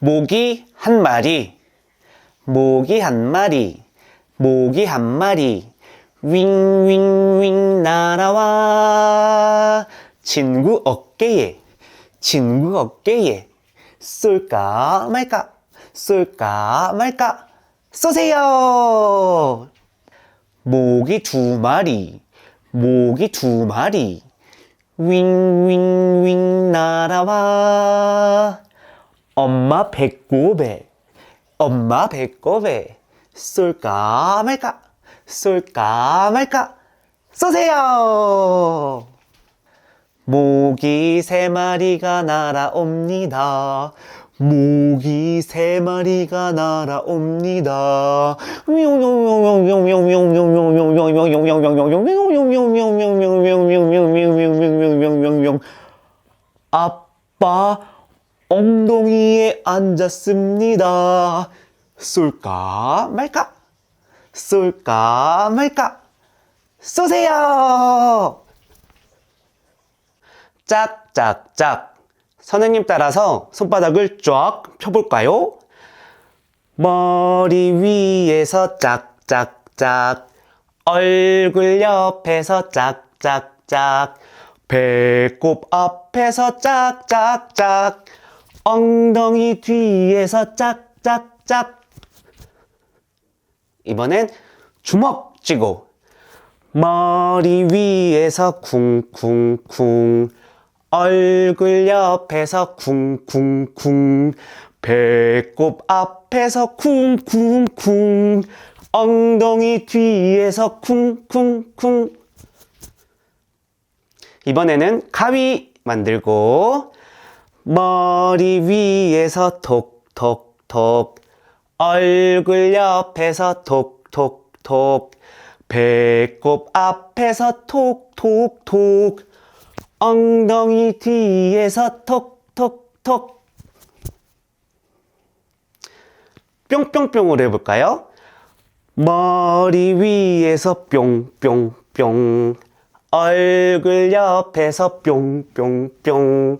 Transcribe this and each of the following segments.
모기 한 마리, 모기 한 마리, 모기 한 마리, 윙윙윙 날아와. 친구 어깨에, 친구 어깨에, 쏠까 말까, 쏠까 말까, 쏘세요! 모기 두 마리, 모기 두 마리, 윙윙윙 날아와. 엄마 배꼽에, 엄마 배꼽에, 쏠까 말까, 쏠까 말까, 쏘세요! 모기 세 마리가 날아옵니다. 모기 세 마리가 날아옵니다. 아빠 엉덩이에 앉았습니다. 쏠까 말까? 쏠까 말까? 쏘세요! 짝짝짝. 선생님 따라서 손바닥을 쫙 펴볼까요? 머리 위에서 짝짝짝. 얼굴 옆에서 짝짝짝. 배꼽 앞에서 짝짝짝. 엉덩이 뒤에서 짝짝짝. 이번엔 주먹 쥐고 머리 위에서 쿵쿵쿵. 얼굴 옆에서 쿵쿵쿵. 배꼽 앞에서 쿵쿵쿵. 엉덩이 뒤에서 쿵쿵쿵. 이번에는 가위 만들고 머리 위에서 톡톡톡. 얼굴 옆에서 톡톡톡. 배꼽 앞에서 톡톡톡. 엉덩이 뒤에서 톡톡톡. 뿅뿅뿅으로 해볼까요? 머리 위에서 뿅뿅뿅. 얼굴 옆에서 뿅뿅뿅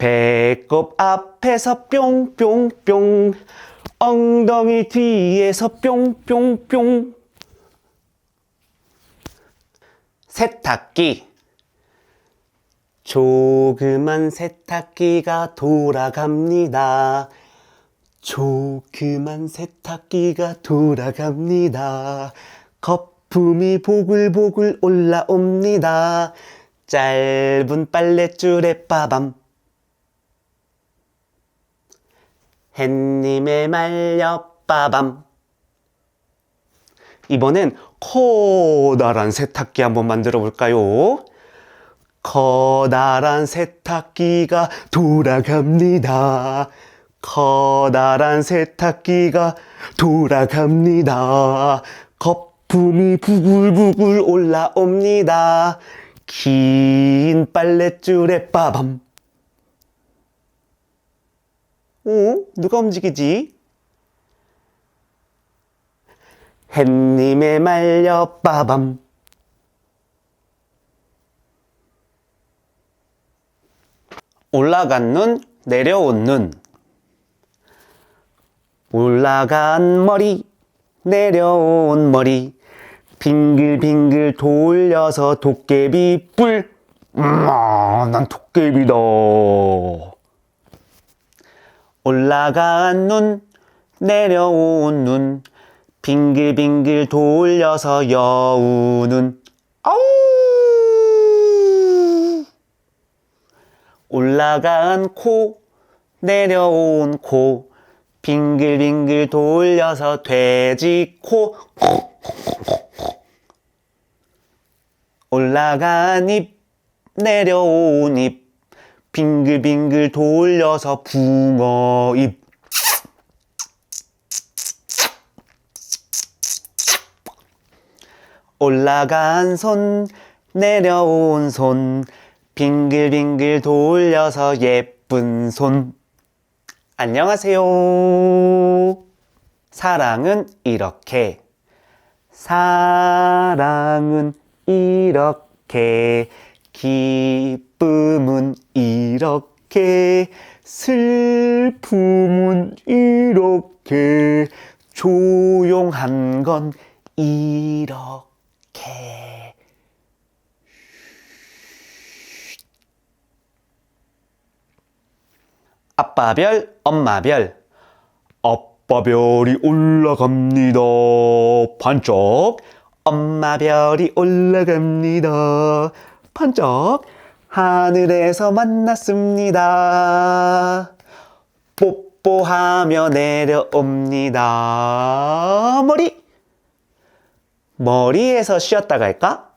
배꼽 앞에서 뿅뿅뿅 엉덩이 뒤에서 뿅뿅뿅 세탁기 조그만 세탁기가 돌아갑니다. 조그만 세탁기가 돌아갑니다. 거품이 보글보글 올라옵니다. 짧은 빨랫줄에 빠밤. 햇님에 말려 빠밤. 이번엔 커다란 세탁기 한번 만들어 볼까요? 커다란 세탁기가 돌아갑니다. 커다란 세탁기가 돌아갑니다. 거품이 부글부글 올라옵니다. 긴 빨랫줄에 빠밤. 어? 누가 움직이지? 햇님에 말려 빠밤. 올라간 눈, 내려온 눈. 올라간 머리, 내려온 머리. 빙글빙글 돌려서 도깨비 뿔. 음, 아, 난 도깨비다. 올라간 눈, 내려온 눈. 빙글빙글 돌려서 여우 눈. 아우! 올라간 코, 내려온 코, 빙글빙글 돌려서 돼지 코. 올라간 입, 내려온 입, 빙글빙글 돌려서 붕어 입. 올라간 손, 내려온 손, 빙글빙글 돌려서 예쁜 손. 안녕하세요. 사랑은 이렇게. 사랑은 이렇게. 기쁨은 이렇게. 슬픔은 이렇게 조용한 건 이렇게 아빠별 엄마별 아빠별이 올라갑니다 반짝 엄마별이 올라갑니다 반짝 하늘에서 만났습니다 뽀뽀하며 내려옵니다 머리 머리에서 쉬었다 갈까?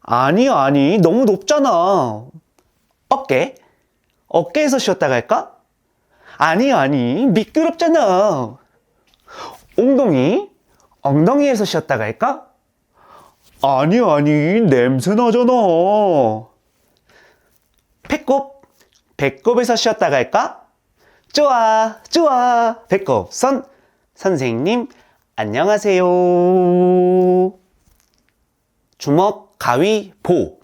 아니 아니 너무 높잖아 어깨 어깨에서 쉬었다 갈까? 아니, 아니, 미끄럽잖아. 엉덩이? 엉덩이에서 쉬었다 갈까? 아니, 아니, 냄새 나잖아. 배꼽? 배꼽에서 쉬었다 갈까? 좋아, 좋아. 배꼽, 선. 선생님, 안녕하세요. 주먹, 가위, 보.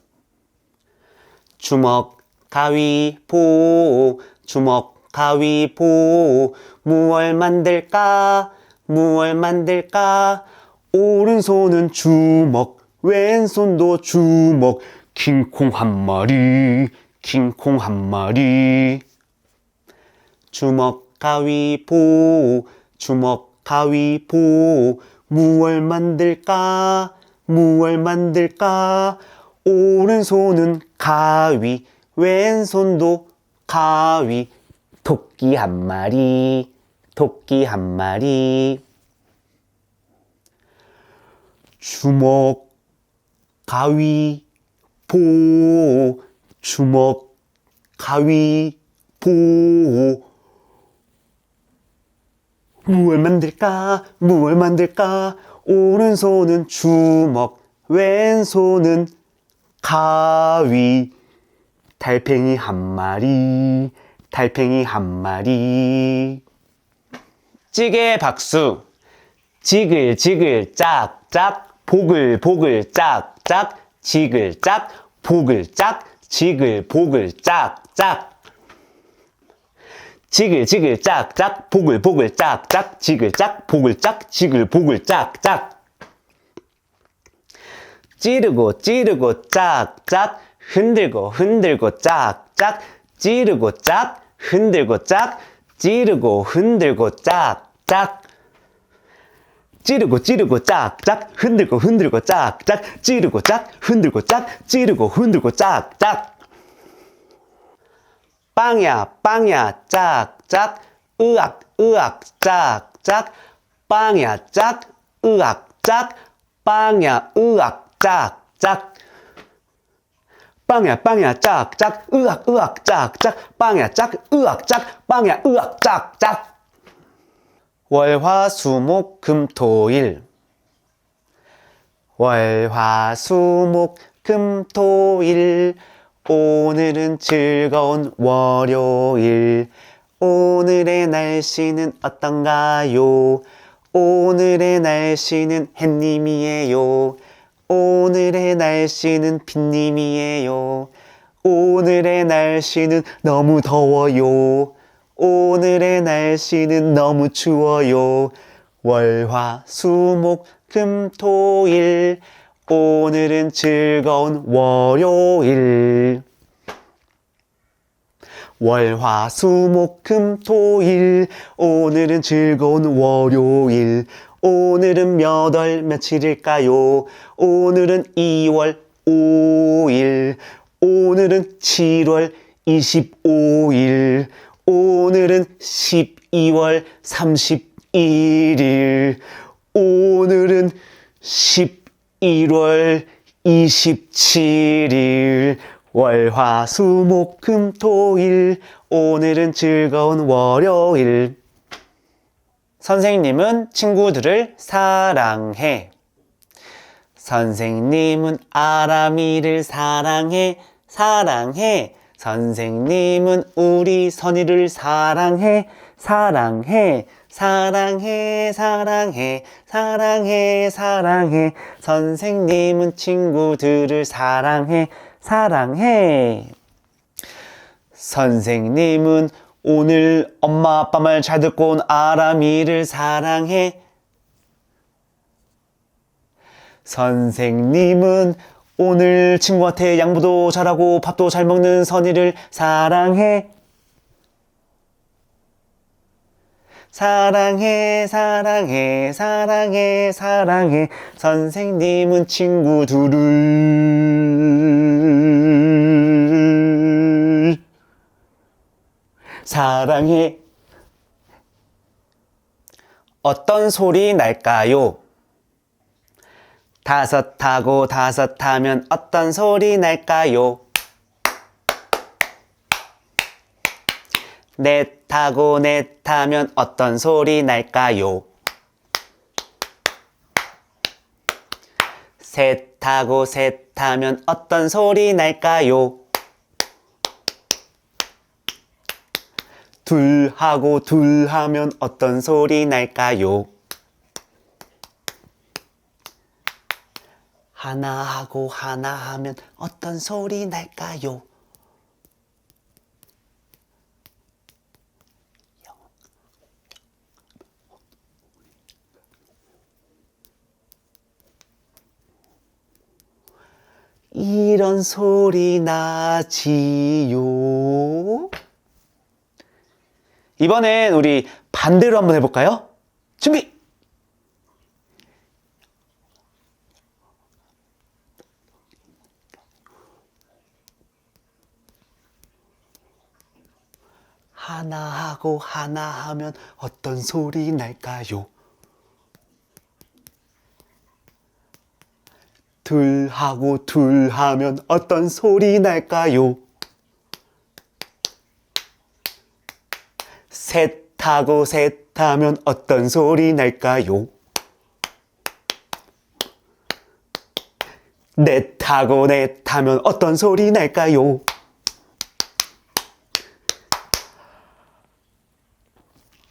주먹, 가위, 보. 주먹, 가위, 보. 무얼 만들까? 무얼 만들까? 오른손은 주먹, 왼손도 주먹. 킹콩 한 마리, 킹콩 한 마리. 주먹, 가위, 보. 주먹, 가위, 보. 무얼 만들까? 무얼 만들까? 오른손은 가위, 왼손도 가위. 토끼 한 마리, 토끼 한 마리. 주먹, 가위, 보. 주먹, 가위, 보. 무얼 만들까? 무얼 만들까? 오른손은 주먹, 왼손은 가위. 달팽이 한 마리, 달팽이 한 마리. 찌개 박수. 지글 지글 짝 짝, 보글 보글 짝 짝, 지글짝, 보글짝, 지글보글 짝 짝. 지글지글 짝짝, 보글보글 짝짝, 지글짝, 보글짝, 지글보글 짝짝. 찌르고 찌르고 짝짝, 흔들고 흔들고 짝짝, 찌르고 짝, 흔들고 짝, 찌르고 흔들고 짝짝. 찌르고 찌르고 짝짝, 흔들고 흔들고 짝짝, 찌르고 짝, 흔들고 짝, 찌르고 흔들고 짝짝. 빵야 빵야 짝짝. 으악 으악 짝짝. 빵야 짝. 으악 짝. 빵야 으악 짝짝. 빵야 빵야 짝짝. 으악 으악 짝짝. 빵야 짝. 으악 짝. 빵야 으악 짝짝 월화수목금토일 월화수목금토일 오늘은 즐거운 월요일 오늘의 날씨는 어떤가요? 오늘의 날씨는 햇님이에요. 오늘의 날씨는 빗님이에요. 오늘의 날씨는 너무 더워요. 오늘의 날씨는 너무 추워요. 월화 수목 금 토 일. 오늘은 즐거운 월요일. 월화 수목 금 토 일. 오늘은 즐거운 월요일. 오늘은 몇 월 며칠일까요? 오늘은 2월 5일. 오늘은 7월 25일 오늘은 12월 31일 오늘은 11월 27일. 월화수목금토일. 오늘은 즐거운 월요일. 선생님은 친구들을 사랑해. 선생님은 아람이를 사랑해. 사랑해 선생님은 우리 선이를 사랑해 사랑해 사랑해 사랑해 사랑해 사랑해 선생님은 친구들을 사랑해 사랑해 선생님은 오늘 엄마 아빠 말 잘 듣고 온 아람이를 사랑해. 선생님은 오늘 친구한테 양보도 잘하고 밥도 잘 먹는 선이를 사랑해. 사랑해, 사랑해, 사랑해, 사랑해. 선생님은 친구들을 사랑해. 어떤 소리 날까요? 다섯 하고 다섯 하면 어떤 소리 날까요? 넷 하고 넷 하면 어떤 소리 날까요? 셋 하고 셋 하면 어떤 소리 날까요? 둘 하고 둘 하면 어떤 소리 날까요? 하나 하고 하나 하면 어떤 소리 날까요? 이런 소리 나지요. 이번엔 우리 반대로 한번 해볼까요? 준비! 하나 하고 하나 하면 어떤 소리 날까요? 둘 하고 둘 하면 어떤 소리 날까요? 셋 하고 셋 하면 어떤 소리 날까요? 넷 하고 넷 하면 어떤 소리 날까요?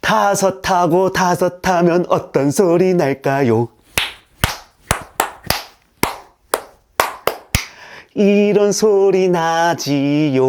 다섯 하고 다섯 하면 어떤 소리 날까요? 이런 소리 나지요.